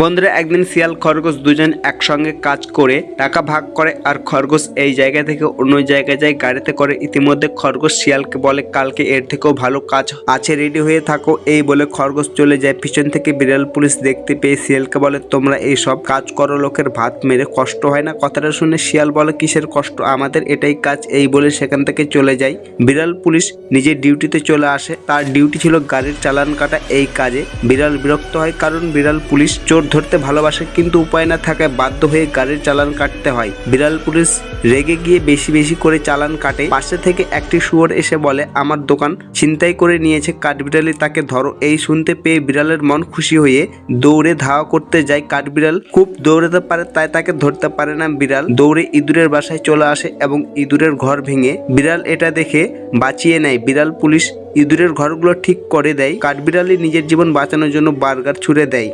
বন্ধুরা, একদিন শিয়াল, খরগোশ দুজন একসঙ্গে কাজ করে টাকা ভাগ করে আর খরগোশ এই জায়গা থেকে অন্য জায়গায় যায়, গাড়িতে করে। ইতিমধ্যে খরগোশ শিয়ালকে বলে, কালকে এর থেকেও ভালো কাজ আছে, রেডি হয়ে থাকো। এই বলে খরগোশ চলে যায়। পিছন থেকে বিড়াল পুলিশ দেখতে পেয়ে শিয়ালকে বলে, তোমরা এই সব কাজ করো, লোকের ভাত মেরে কষ্ট হয় না? কথাটা শুনে শিয়াল বলে, কিসের কষ্ট? আমাদের এটাই কাজ। এই বলে সেখান থেকে চলে যায়। বিড়াল পুলিশ নিজের ডিউটিতে চলে আসে। তার ডিউটি ছিল গাড়ির চালান কাটা। এই কাজে বিড়াল বিরক্ত হয়, কারণ বিড়াল পুলিশ চোর ধরতে ভালোবাসে কিন্তু উপায় না থাকায় বাধ্য হয়ে গাড়ির চালান কাটতে হয়। বিড়াল পুলিশ রেগে গিয়ে বেশি বেশি করে চালান কাটে। পাশে থেকে একটি শুয়োর এসে বলে, আমার দোকান ছিনতাই করে নিয়েছে কাঠবিড়ালি তাকে ধরো। এই শুনতে পেয়ে বিড়ালের মন খুশি হয়ে দৌড়ে ধাওয়া করতে যায়। কাঠবিড়াল খুব দৌড়াতে পারে, তাই তাকে ধরতে পারে না বিড়াল। দৌড়ে ইঁদুরের বাসায় চলে আসে এবং ইঁদুরের ঘর ভেঙে বিড়াল এটা দেখে বাঁচিয়ে নেয়। বিড়াল পুলিশ ইঁদুরের ঘরগুলো ঠিক করে দেয়। কাঠবিড়ালি নিজের জীবন বাঁচানোর জন্য বার্গার ছুড়ে দেয়।